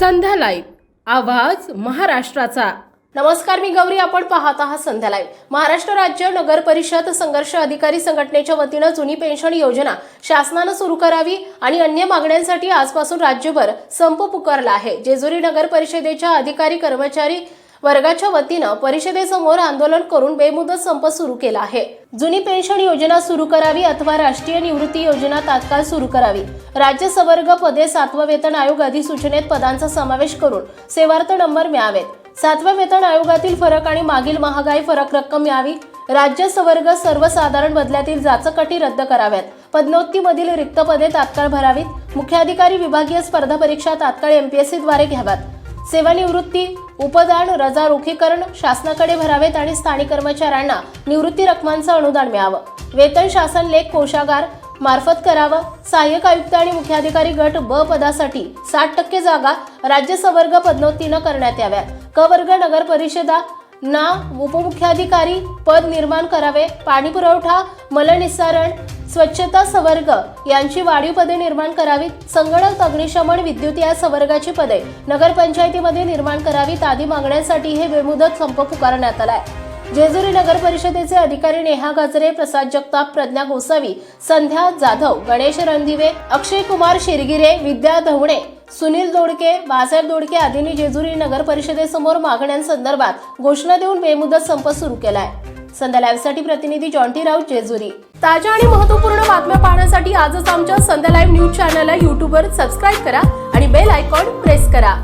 संध्या live आवाज महाराष्ट्राचा. नमस्कार मी गौरी. आपण पाहत आहात संध्या लाईव्ह महाराष्ट्र राज्य नगर परिषद संघर्ष अधिकारी संघटनेच्या वतीनं जुनी पेन्शन योजना शासनानं सुरू करावी आणि अन्य मागण्यांसाठी आजपासून राज्यभर संप पुकारला आहे. जेजुरी नगर परिषदेच्या अधिकारी कर्मचारी वर्गाच्या वतीनं परिषदेसमोर आंदोलन करून बेमुदत संप सुरू केला आहे. जुनी पेन्शन योजना सुरू करावी अथवा राष्ट्रीय निवृत्ती योजना तात्काळ सुरू करावी राज्य सवर्ग पदे सातवा वेतन आयोग अधिसूचनेत पदांचा समावेश करून सेवार्थ नंबर मिळावेत. सातव्या वेतन आयोगातील फरक आणि मागील महागाई फरक रक्कम मिळावी. राज्य सवर्ग सर्वसाधारण बदल्यातील जाचकटी रद्द कराव्यात. पदोन्नतीमधील रिक्त पदे तात्काळ भरावीत. मुख्याधिकारी विभागीय स्पर्धा परीक्षा तात्काळ एमपीएससी द्वारे घ्याव्यात. सेवानिवृत्ती उपदान रजा रोखीकरण शासनाकडे भरावेत आणि स्थानिक कर्मचाऱ्यांना निवृत्ती रकमांचं अनुदान मिळावं. वेतन शासन लेख कोशागार मार्फत करावं. सहाय्यक आयुक्त आणि मुख्याधिकारी गट ब पदासाठी साठ टक्के जागा राज्य सवर्ग पदोन्नतीनं करण्यात याव्यात. क वर्ग नगर परिषदा ना उपमुख्याधिकारी पद निर्माण करावे. पाणी पुरवठा मलनिस्सारण स्वच्छता सवर्ग यांची वाढीव पदे निर्माण करावीत. संगणक अग्निशमन विद्युत या सवर्गाची पदे नगरपंचायतीमध्ये निर्माण करावीत आदी मागण्यांसाठी हे बेमुदत संप पुकारण्यात आलाय. जेजुरी नगर परिषदेचे अधिकारी नेहा गजरे प्रसाद जगताप प्रज्ञा गोसावी संध्या जाधव गणेश रणदिवे अक्षय कुमार शिरगिरे विद्या धवणे सुनील दोडके बाळासाहेब दोडके आदींनी जेजुरी नगर परिषदेसमोर मागण्यांसंदर्भात घोषणा देऊन बेमुदत संप सुरू केलाय. संध्या लाईव्हसाठी प्रतिनिधी जॉन्टी राऊत जेजुरी. ताज्या आणि महत्त्वपूर्ण बातम्या पाहण्यासाठी आजच आमच्या संध्या लाईव्ह न्यूज चॅनलला युट्यूबवर सबस्क्राईब करा आणि बेल आयकॉन प्रेस करा.